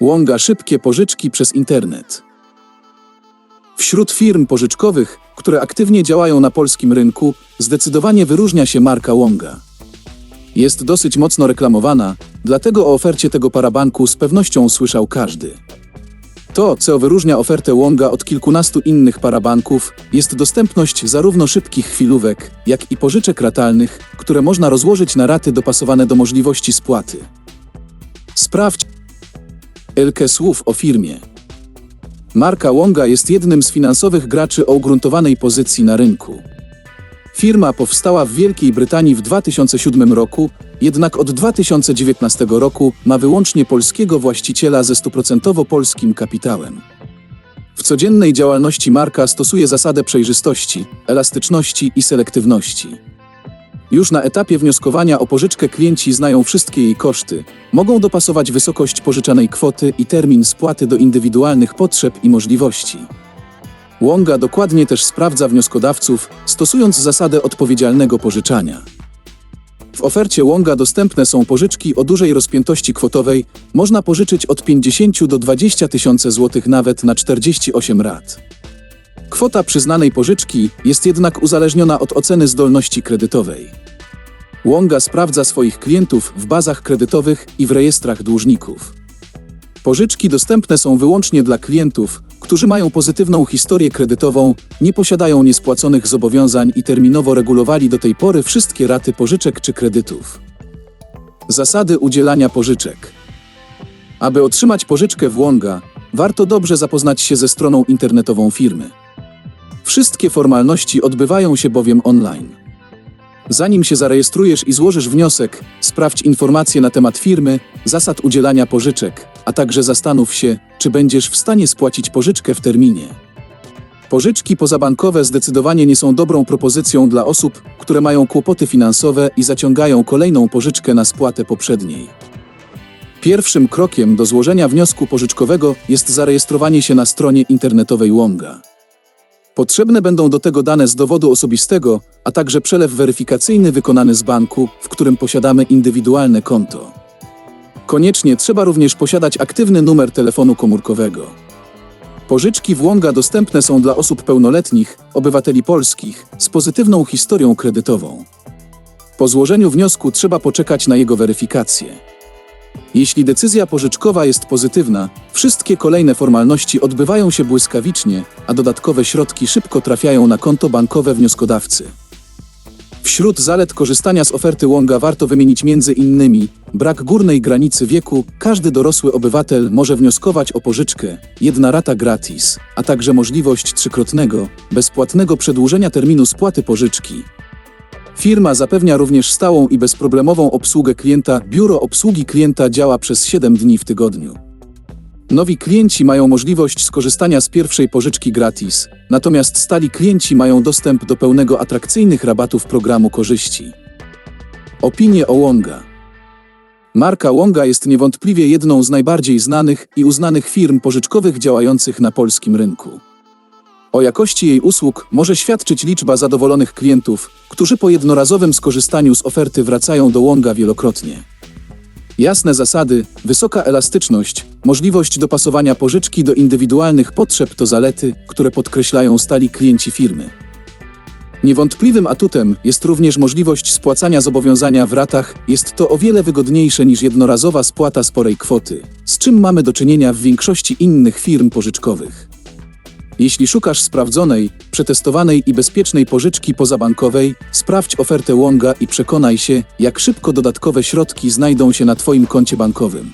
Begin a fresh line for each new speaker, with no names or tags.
Łąga szybkie pożyczki przez internet. Wśród firm pożyczkowych, które aktywnie działają na polskim rynku, zdecydowanie wyróżnia się marka Łąga. Jest dosyć mocno reklamowana, dlatego o ofercie tego parabanku z pewnością słyszał każdy. To, co wyróżnia ofertę Łąga od kilkunastu innych parabanków, jest dostępność zarówno szybkich chwilówek, jak i pożyczek ratalnych, które można rozłożyć na raty dopasowane do możliwości spłaty. Sprawdź Elkę słów o firmie. Marka Łąga jest jednym z finansowych graczy o ugruntowanej pozycji na rynku. Firma powstała w Wielkiej Brytanii w 2007 roku, jednak od 2019 roku ma wyłącznie polskiego właściciela ze stuprocentowo polskim kapitałem. W codziennej działalności marka stosuje zasadę przejrzystości, elastyczności i selektywności. Już na etapie wnioskowania o pożyczkę klienci znają wszystkie jej koszty, mogą dopasować wysokość pożyczanej kwoty i termin spłaty do indywidualnych potrzeb i możliwości. Łąga dokładnie też sprawdza wnioskodawców, stosując zasadę odpowiedzialnego pożyczania. W ofercie Łąga dostępne są pożyczki o dużej rozpiętości kwotowej, można pożyczyć od 50 do 20 tysięcy złotych nawet na 48 rat. Kwota przyznanej pożyczki jest jednak uzależniona od oceny zdolności kredytowej. Łąga sprawdza swoich klientów w bazach kredytowych i w rejestrach dłużników. Pożyczki dostępne są wyłącznie dla klientów, którzy mają pozytywną historię kredytową, nie posiadają niespłaconych zobowiązań i terminowo regulowali do tej pory wszystkie raty pożyczek czy kredytów. Zasady udzielania pożyczek. Aby otrzymać pożyczkę w Łąga, warto dobrze zapoznać się ze stroną internetową firmy. Wszystkie formalności odbywają się bowiem online. Zanim się zarejestrujesz i złożysz wniosek, sprawdź informacje na temat firmy, zasad udzielania pożyczek, a także zastanów się, czy będziesz w stanie spłacić pożyczkę w terminie. Pożyczki pozabankowe zdecydowanie nie są dobrą propozycją dla osób, które mają kłopoty finansowe i zaciągają kolejną pożyczkę na spłatę poprzedniej. Pierwszym krokiem do złożenia wniosku pożyczkowego jest zarejestrowanie się na stronie internetowej Łąga. Potrzebne będą do tego dane z dowodu osobistego, a także przelew weryfikacyjny wykonany z banku, w którym posiadamy indywidualne konto. Koniecznie trzeba również posiadać aktywny numer telefonu komórkowego. Pożyczki w Łąga dostępne są dla osób pełnoletnich, obywateli polskich, z pozytywną historią kredytową. Po złożeniu wniosku trzeba poczekać na jego weryfikację. Jeśli decyzja pożyczkowa jest pozytywna, wszystkie kolejne formalności odbywają się błyskawicznie, a dodatkowe środki szybko trafiają na konto bankowe wnioskodawcy. Wśród zalet korzystania z oferty Łąga warto wymienić między innymi brak górnej granicy wieku, każdy dorosły obywatel może wnioskować o pożyczkę, jedna rata gratis, a także możliwość trzykrotnego, bezpłatnego przedłużenia terminu spłaty pożyczki. Firma zapewnia również stałą i bezproblemową obsługę klienta. Biuro obsługi klienta działa przez 7 dni w tygodniu. Nowi klienci mają możliwość skorzystania z pierwszej pożyczki gratis, natomiast stali klienci mają dostęp do pełnego atrakcyjnych rabatów programu korzyści. Opinie o Łąga. Marka Łąga jest niewątpliwie jedną z najbardziej znanych i uznanych firm pożyczkowych działających na polskim rynku. O jakości jej usług może świadczyć liczba zadowolonych klientów, którzy po jednorazowym skorzystaniu z oferty wracają do Łąga wielokrotnie. Jasne zasady, wysoka elastyczność, możliwość dopasowania pożyczki do indywidualnych potrzeb to zalety, które podkreślają stali klienci firmy. Niewątpliwym atutem jest również możliwość spłacania zobowiązania w ratach, jest to o wiele wygodniejsze niż jednorazowa spłata sporej kwoty, z czym mamy do czynienia w większości innych firm pożyczkowych. Jeśli szukasz sprawdzonej, przetestowanej i bezpiecznej pożyczki pozabankowej, sprawdź ofertę Łąga i przekonaj się, jak szybko dodatkowe środki znajdą się na Twoim koncie bankowym.